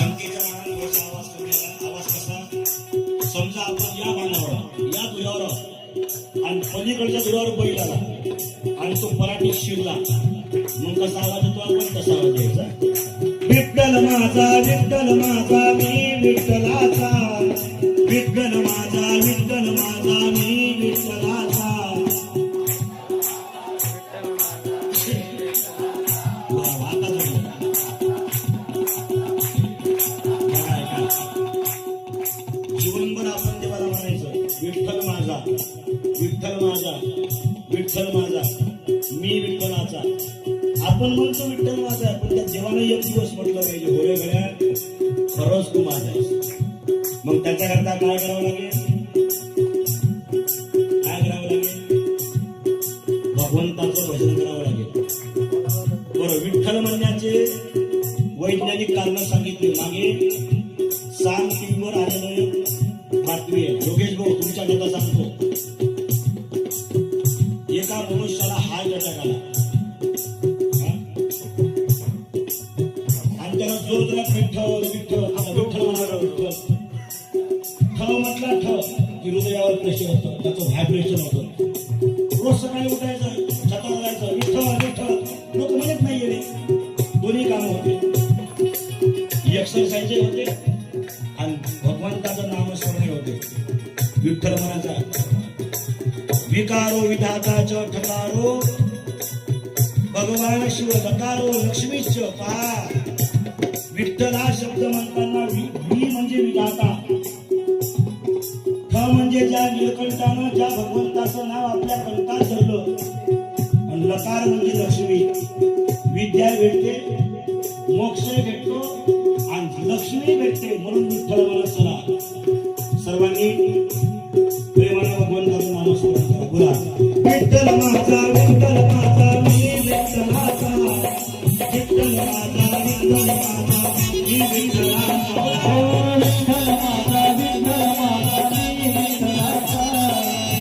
थोडासा आवाज कमी आला. आवाज कसा समजा आपण या बांधावर या दुरावर आणि पलीकडच्या दुरावर बैल आला आणि तो पराठी शिरला. मग कसा आवाज येतो? आपण कसा आवाज द्यायचा. विठ्ठल माझा विठ्ठल माझा मी विठ्ठलाचा. विठ्ठल विठ्ठल माझा मी विठ्ठलाचा. आपण म्हणतो विठ्ठल माझा आहे, पण त्या देवाने एक दिवस म्हटलं पाहिजे गोरे गड्या खरंच तू माझा मग त्याच्याकरता काय करावं लागेल? काय करावं लागेल? भगवंताचं भजन करावं लागेल. बरं विठ्ठल म्हणण्याचे वैज्ञानिक कारण सांगितले. मागे आणि त्याला जोर दिला विठ्ठल विठ्ठल आता विठ्ठल म्हणाला विठ्ठल म्हटला की हृदयावर प्रेशर होतं त्याचं व्हायब्रेशन होतं. रोज सकाळी उठायचं छतावर जायचं विठ्ठल विठ्ठल. लोक म्हणत नाही रे. दोन्ही होते. एक्सरसाइज होते. आणि भगवंताचं नामस्मरण होते. विठ्ठल म्हणायचा विकारो विधाताच ठकारो. भगवान शिव दकारो लक्ष्मीच पहा. विठ्ठला शब्द म्हणताना भी म्हणजे विधाता. म्हणजे ज्या निळकंठानं ज्या भगवंताचं नाव आपल्या कंठात धरलं. आणि लकार म्हणजे लक्ष्मी. विद्या भेटते मोक्ष भेटतो आणि लक्ष्मी भेटते म्हणून विठ्ठल मला Oh,